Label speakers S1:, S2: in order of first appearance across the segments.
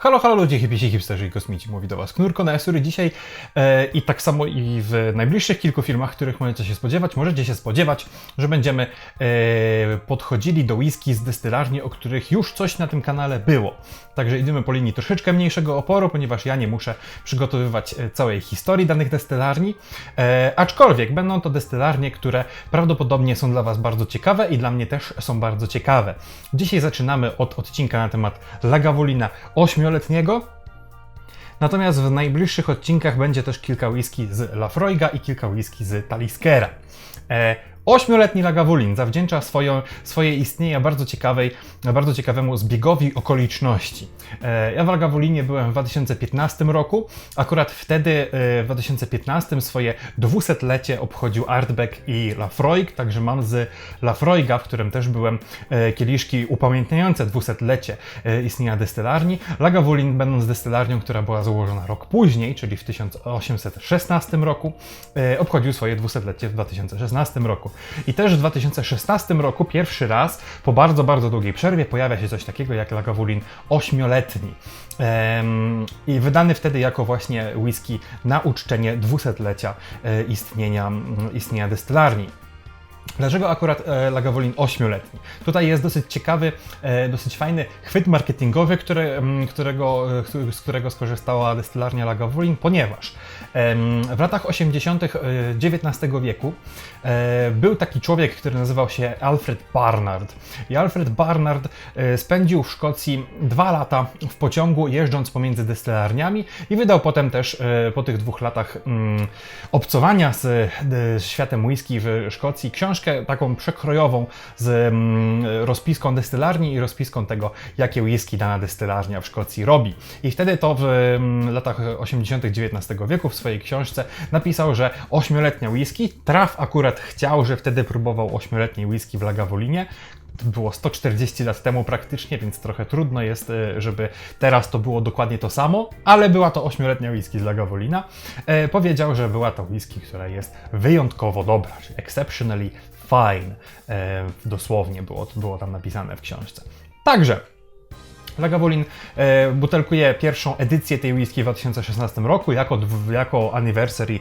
S1: Halo, halo ludzie, hipisi, hipsterzy i kosmici, mówi do Was Knurko na Esury dzisiaj e, i tak samo i w najbliższych kilku filmach, których możecie się spodziewać, możecie się spodziewać, że będziemy e, podchodzili do whisky z destylarni, o których już coś na tym kanale było. Także idziemy po linii troszeczkę mniejszego oporu, ponieważ ja nie muszę przygotowywać e, całej historii danych destylarni, e, aczkolwiek będą to destylarnie, które prawdopodobnie są dla Was bardzo ciekawe i dla mnie też są bardzo ciekawe. Dzisiaj zaczynamy od odcinka na temat Lagavulina 8 letniego. Natomiast w najbliższych odcinkach będzie też kilka whisky z Lafroiga i kilka whisky z Taliskera. Ośmioletni Lagavulin zawdzięcza swoją, swoje istnienie bardzo, ciekawej, bardzo ciekawemu zbiegowi okoliczności. E, Ja w Lagavulinie byłem w 2015 roku. Akurat wtedy, e, w 2015, swoje 200-lecie obchodził Artbeck i Lafroig, także mam z Lafroiga, w którym też byłem, e, kieliszki upamiętniające 200-lecie e, istnienia destylarni. Lagavulin, będąc destylarnią, która była założona rok później, czyli w 1816 roku, obchodził swoje 200-lecie w 2016 roku. I też w 2016 roku pierwszy raz po bardzo, bardzo długiej przerwie pojawia się coś takiego jak Lagavulin 8-letni. Em, I wydany wtedy jako właśnie whisky na uczczenie 200-lecia e, istnienia, istnienia destylarni. Dlaczego akurat e, Lagavulin 8-letni? Tutaj jest dosyć ciekawy, e, dosyć fajny chwyt marketingowy, który, m, którego, e, z którego skorzystała destylarnia Lagavulin, ponieważ em, w latach 80. e, XIX wieku e, był taki człowiek, który nazywał się Alfred Barnard. I Alfred Barnard e, spędził w Szkocji dwa lata w pociągu, jeżdżąc pomiędzy destylarniami i wydał potem też e, po tych dwóch latach mm, obcowania z, z światem whisky w Szkocji książkę taką przekrojową z mm, rozpiską destylarni i rozpiską tego, jakie whisky dana destylarnia w Szkocji robi. I wtedy to w mm, latach 80. XIX wieku w swojej książce napisał, że ośmioletnia whisky, traf akurat chciał, że wtedy próbował ośmioletniej whisky w Lagavulin, to było 140 lat temu praktycznie, więc trochę trudno jest, e, żeby teraz to było dokładnie to samo, ale była to 8-letnia whisky z Lagavulina. E, powiedział, że była to whisky, która jest wyjątkowo dobra, czyli exceptionally fine. E, dosłownie było, było tam napisane w książce. Także Lagavulin e, butelkuje pierwszą edycję tej whisky w 2016 roku jako, jako, anniversary,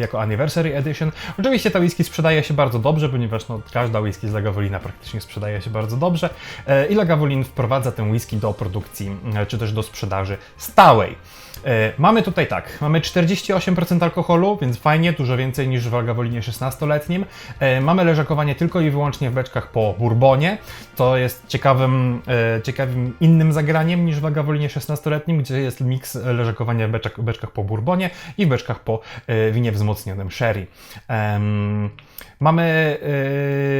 S1: jako anniversary edition. Oczywiście ta whisky sprzedaje się bardzo dobrze, ponieważ no, każda whisky z Lagavulina praktycznie sprzedaje się bardzo dobrze e, i Lagavulin wprowadza tę whisky do produkcji e, czy też do sprzedaży stałej. E, Mamy tutaj tak, mamy 48% alkoholu, więc fajnie, dużo więcej niż w Lagavolinie 16-letnim. E, Mamy leżakowanie tylko i wyłącznie w beczkach po bourbonie. To jest ciekawym, e, ciekawym innym zagraniem niż w Lagavolinie 16-letnim, gdzie jest miks leżakowania w beczkach, beczkach po bourbonie i w beczkach po winie wzmocnionym sherry. Em, Mamy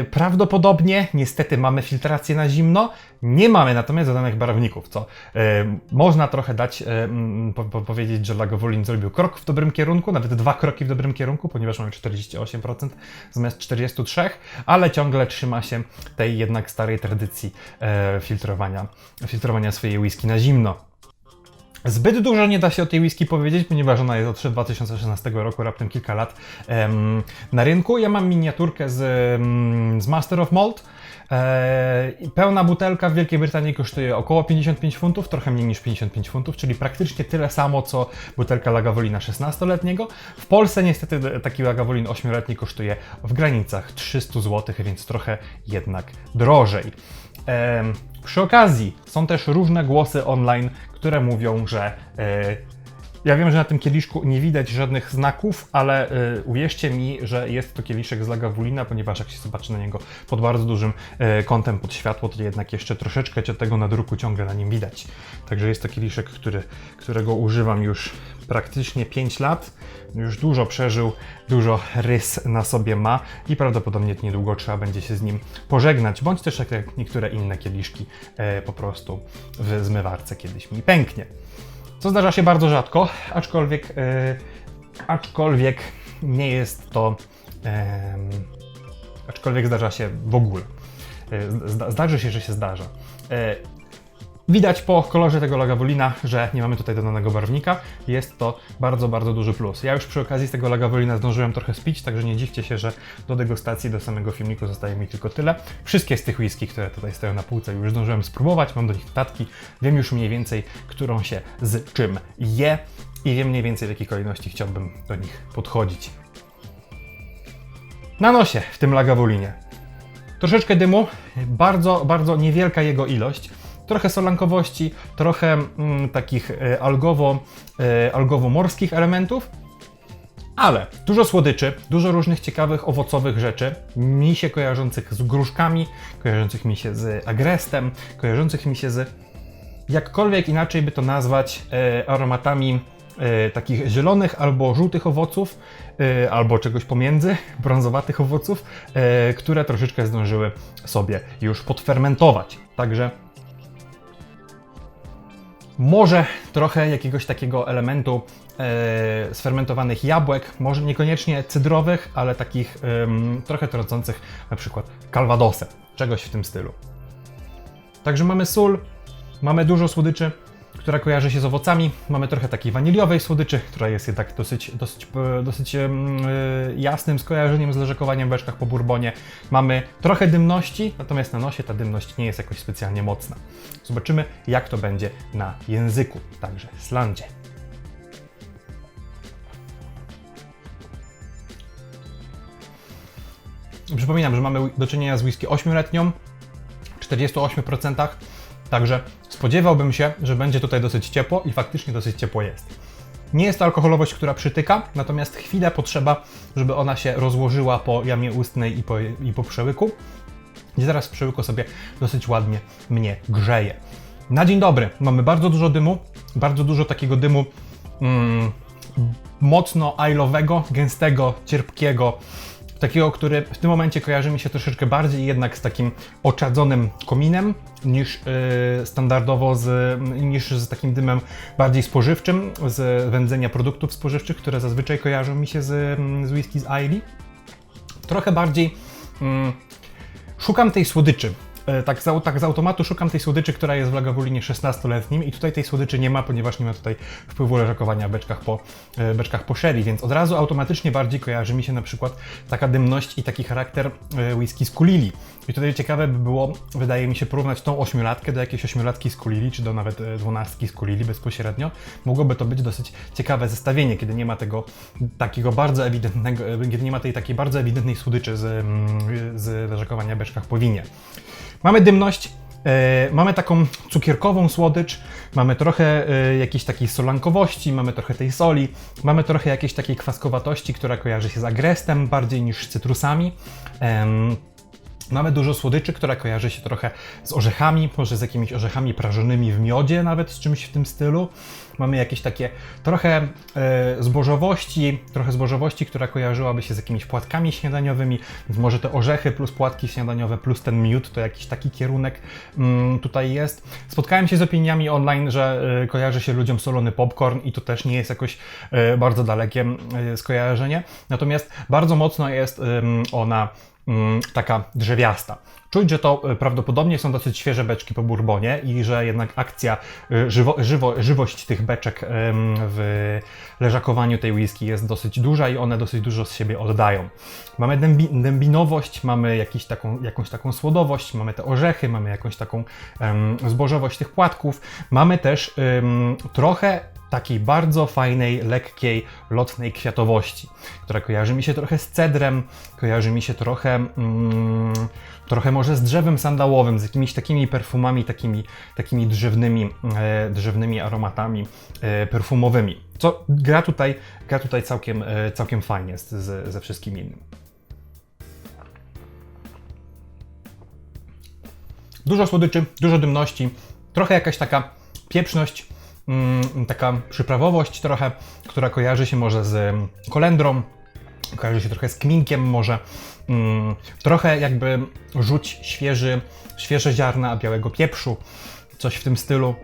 S1: e, prawdopodobnie, niestety mamy filtrację na zimno, nie mamy natomiast dodanych barwników, co e, można trochę dać, mm, po, po, powiedzieć, że Lagavulin zrobił krok w dobrym kierunku, nawet dwa kroki w dobrym kierunku, ponieważ mamy 48% zamiast 43%, ale ciągle trzyma się tej jednak starej tradycji e, filtrowania, filtrowania swojej whisky na zimno. Zbyt dużo nie da się o tej whisky powiedzieć, ponieważ ona jest od 2016 roku, raptem kilka lat em, na rynku. Ja mam miniaturkę z, z Master of Malt. E, pełna butelka w Wielkiej Brytanii kosztuje około 55 funtów, trochę mniej niż 55 funtów, czyli praktycznie tyle samo co butelka Lagavulina 16-letniego. W Polsce niestety taki Lagavulin 8-letni kosztuje w granicach 300 zł, więc trochę jednak drożej. Em, Przy okazji są też różne głosy online, które mówią, że e, ja wiem, że na tym kieliszku nie widać żadnych znaków, ale y, uwierzcie mi, że jest to kieliszek z Lagavulina, ponieważ jak się zobaczy na niego pod bardzo dużym y, kątem pod światło, to jednak jeszcze troszeczkę tego nadruku ciągle na nim widać. Także jest to kieliszek, który, którego używam już praktycznie 5 lat. Już dużo przeżył, dużo rys na sobie ma i prawdopodobnie niedługo trzeba będzie się z nim pożegnać, bądź też jak niektóre inne kieliszki e, po prostu w zmywarce kiedyś mi pęknie. Co zdarza się bardzo rzadko, aczkolwiek, e, aczkolwiek nie jest to. aczkolwiek zdarza się w ogóle. E, zda, zdarzy się, że się zdarza. Widać po kolorze tego Lagavulina, że nie mamy tutaj dodanego barwnika. Jest to bardzo, bardzo duży plus. Ja już przy okazji z tego Lagavulina zdążyłem trochę spić, także nie dziwcie się, że do degustacji, do samego filmiku zostaje mi tylko tyle. Wszystkie z tych whisky, które tutaj stoją na półce, już zdążyłem spróbować, mam do nich notatki, wiem już mniej więcej, którą się z czym je i wiem mniej więcej w jakiej kolejności chciałbym do nich podchodzić. Na nosie w tym Lagavulinie. Troszeczkę dymu, bardzo, bardzo niewielka jego ilość. Trochę solankowości, trochę mm, takich e, algowo, e, algowo-morskich elementów, ale dużo słodyczy, dużo różnych ciekawych owocowych rzeczy, mi się kojarzących z gruszkami, kojarzących mi się z agrestem, kojarzących mi się z jakkolwiek inaczej by to nazwać e, aromatami takich zielonych albo żółtych owoców, albo czegoś pomiędzy, brązowatych owoców, które troszeczkę zdążyły sobie już podfermentować. Także może trochę jakiegoś takiego elementu e, sfermentowanych jabłek, może niekoniecznie cydrowych, ale takich em, trochę tracących na przykład calvadosem, czegoś w tym stylu. Także mamy sól, mamy dużo słodyczy, która kojarzy się z owocami. Mamy trochę takiej waniliowej słodyczy, która jest jednak dosyć, dosyć, e, dosyć e, jasnym skojarzeniem z leżakowaniem w beczkach po bourbonie. Mamy trochę dymności, natomiast na nosie ta dymność nie jest jakoś specjalnie mocna. Zobaczymy, jak to będzie na języku, także slandzie. Przypominam, że mamy do czynienia z whisky 8-letnią, 48%, także spodziewałbym się, że będzie tutaj dosyć ciepło i faktycznie dosyć ciepło jest. Nie jest to alkoholowość, która przytyka, natomiast chwilę potrzeba, żeby ona się rozłożyła po jamie ustnej i po, i po przełyku, gdzie zaraz w przełyku sobie dosyć ładnie mnie grzeje. Na dzień dobry mamy bardzo dużo dymu, bardzo dużo takiego dymu mm, mocno ajlowego, gęstego, cierpkiego, takiego, który w tym momencie kojarzy mi się troszeczkę bardziej jednak z takim oczadzonym kominem niż yy, standardowo z, niż z takim dymem bardziej spożywczym, z wędzenia produktów spożywczych, które zazwyczaj kojarzą mi się z, z whisky z Ailey. Trochę bardziej mm, szukam tej słodyczy. E, Tak z, tak z automatu szukam tej słodyczy, która jest w Lagavulin 16-letnim i tutaj tej słodyczy nie ma, ponieważ nie ma tutaj wpływu leżakowania w beczkach po, e, beczkach po sherry, więc od razu automatycznie bardziej kojarzy mi się na przykład taka dymność i taki charakter e, whisky z Kulili. I tutaj ciekawe by było, wydaje mi się, porównać tą ośmiolatkę do jakiejś ośmiolatki z Kulili, czy do nawet dwunastki z Kulili bezpośrednio. Mogłoby to być dosyć ciekawe zestawienie, kiedy nie ma tego takiego bardzo ewidentnego, kiedy nie ma tej takiej bardzo ewidentnej słodyczy z, mm, z leżakowania beczkach po winie. Mamy dymność, e, mamy taką cukierkową słodycz, mamy trochę e, jakiejś takiej solankowości, mamy trochę tej soli, mamy trochę jakiejś takiej kwaskowatości, która kojarzy się z agrestem bardziej niż z cytrusami. Mamy dużo słodyczy, która kojarzy się trochę z orzechami, może z jakimiś orzechami prażonymi w miodzie, nawet z czymś w tym stylu. Mamy jakieś takie trochę e, zbożowości, trochę zbożowości, która kojarzyłaby się z jakimiś płatkami śniadaniowymi, więc może te orzechy plus płatki śniadaniowe plus ten miód to jakiś taki kierunek mm, tutaj jest. Spotkałem się z opiniami online, że e, kojarzy się ludziom solony popcorn i to też nie jest jakoś e, bardzo dalekie skojarzenie. Natomiast bardzo mocno jest ona taka drzewiasta. Czuć, że to e, prawdopodobnie są dosyć świeże beczki po bourbonie i że jednak akcja, e, żywo, żywo, żywość tych beczek w leżakowaniu tej whisky jest dosyć duża i one dosyć dużo z siebie oddają. Mamy dębi, dębinowość, mamy jakiś taką, jakąś taką słodowość, mamy te orzechy, mamy jakąś taką em, zbożowość tych płatków, mamy też em, trochę takiej bardzo fajnej, lekkiej, lotnej kwiatowości, która kojarzy mi się trochę z cedrem, kojarzy mi się trochę, mm, trochę może z drzewem sandałowym, z jakimiś takimi perfumami, takimi, takimi drzewnymi, e, drzewnymi aromatami e, perfumowymi. Co gra tutaj, gra tutaj całkiem, e, całkiem fajnie z, z, ze wszystkim innym. Dużo słodyczy, dużo dymności, trochę jakaś taka pieprzność, mm, taka przyprawowość trochę, która kojarzy się może z mm, kolendrą, kojarzy się trochę z kminkiem może, mm, trochę jakby rzuć świeży, świeże ziarna białego pieprzu, coś w tym stylu.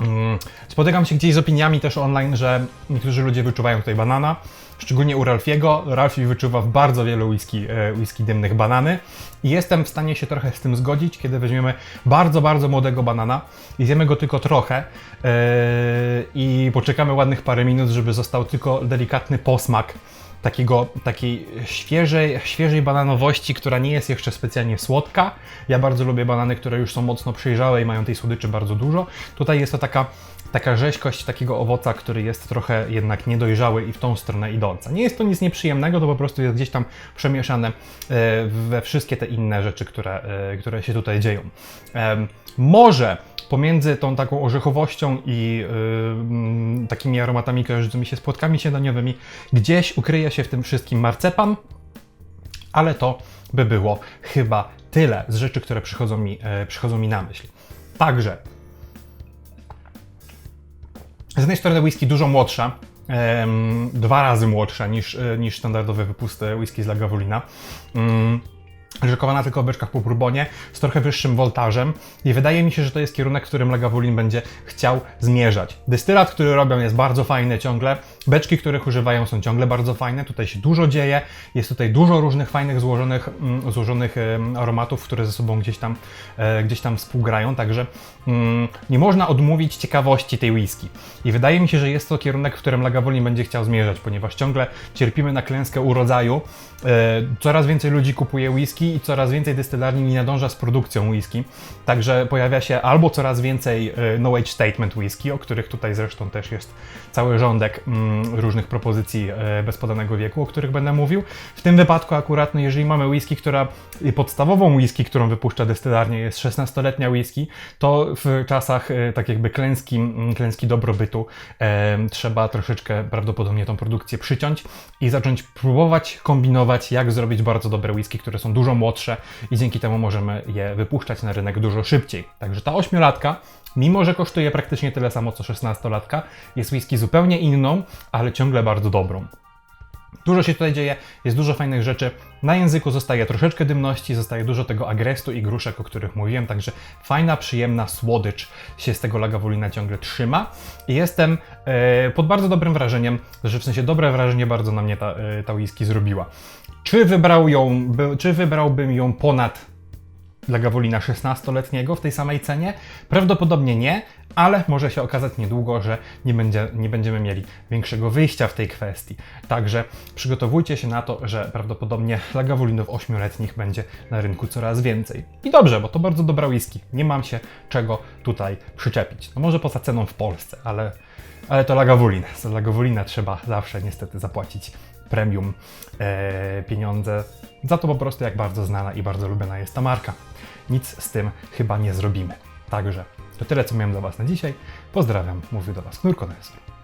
S1: Mm, Spotykam się gdzieś z opiniami też online, że niektórzy ludzie wyczuwają tutaj banana, szczególnie u Ralfiego. Ralfi wyczuwa w bardzo wielu whisky, e, whisky dymnych banany i jestem w stanie się trochę z tym zgodzić, kiedy weźmiemy bardzo, bardzo młodego banana i zjemy go tylko trochę e, i poczekamy ładnych parę minut, żeby został tylko delikatny posmak takiego, takiej świeżej, świeżej bananowości, która nie jest jeszcze specjalnie słodka. Ja bardzo lubię banany, które już są mocno przejrzałe i mają tej słodyczy bardzo dużo. Tutaj jest to taka, taka rzeźkość takiego owoca, który jest trochę jednak niedojrzały i w tą stronę idąca. Nie jest to nic nieprzyjemnego, to po prostu jest gdzieś tam przemieszane e, we wszystkie te inne rzeczy, które, e, które się tutaj dzieją. Może pomiędzy tą taką orzechowością i takimi aromatami kojarzącymi się z płotkami śniadaniowymi gdzieś ukryje się w tym wszystkim marcepan, ale to by było chyba tyle z rzeczy, które przychodzą mi, e, przychodzą mi na myśl. Także z jednej strony whisky dużo młodsza, dwa razy młodsza niż, e, niż standardowy wypust e, whisky z Lagavulina. Rzekowana tylko w beczkach po bourbonie, z trochę wyższym voltażem i wydaje mi się, że to jest kierunek, w którym Lagavulin będzie chciał zmierzać. Dystylat, który robią jest bardzo fajny ciągle, beczki, których używają są ciągle bardzo fajne, tutaj się dużo dzieje, jest tutaj dużo różnych fajnych złożonych, mm, złożonych aromatów, które ze sobą gdzieś tam, e, gdzieś tam współgrają, także mm, nie można odmówić ciekawości tej whisky. I wydaje mi się, że jest to kierunek, w którym Lagavulin będzie chciał zmierzać, ponieważ ciągle cierpimy na klęskę urodzaju, e, coraz więcej ludzi kupuje whisky i coraz więcej dystylarni nie nadąża z produkcją whisky, także pojawia się albo coraz więcej e, no age statement whisky, o których tutaj zresztą też jest cały rządek mm, różnych propozycji e, bez podanego wieku, o których będę mówił. W tym wypadku akurat, no jeżeli mamy whisky, która i podstawową whisky, którą wypuszcza dystylarnia jest 16-letnia whisky, to w czasach e, tak jakby klęski, klęski dobrobytu e, trzeba troszeczkę prawdopodobnie tą produkcję przyciąć i zacząć próbować kombinować, jak zrobić bardzo dobre whisky, które są dużo młodsze i dzięki temu możemy je wypuszczać na rynek dużo szybciej. Także ta ośmiolatka, mimo że kosztuje praktycznie tyle samo co 16-latka, jest whisky zupełnie inną, ale ciągle bardzo dobrą. Dużo się tutaj dzieje, jest dużo fajnych rzeczy. Na języku zostaje troszeczkę dymności, zostaje dużo tego agrestu i gruszek, o których mówiłem, także fajna, przyjemna słodycz się z tego Lagavulina ciągle trzyma. I jestem e, pod bardzo dobrym wrażeniem, że w sensie dobre wrażenie bardzo na mnie ta, e, ta whisky zrobiła. Czy, wybrał ją, by, czy wybrałbym ją ponad Lagavulina 16-letniego w tej samej cenie? Prawdopodobnie nie, ale może się okazać niedługo, że nie, będzie, nie będziemy mieli większego wyjścia w tej kwestii. Także przygotowujcie się na to, że prawdopodobnie Lagavulinów 8-letnich będzie na rynku coraz więcej. I dobrze, bo to bardzo dobra whisky. Nie mam się czego tutaj przyczepić. No może poza ceną w Polsce, ale, ale to Lagavulin. Za Lagavulina trzeba zawsze niestety zapłacić premium e, pieniądze. Za to po prostu jak bardzo znana i bardzo lubiana jest ta marka. Nic z tym chyba nie zrobimy. Także to tyle, co miałem dla Was na dzisiaj. Pozdrawiam, mówił do Was Knur Konesor.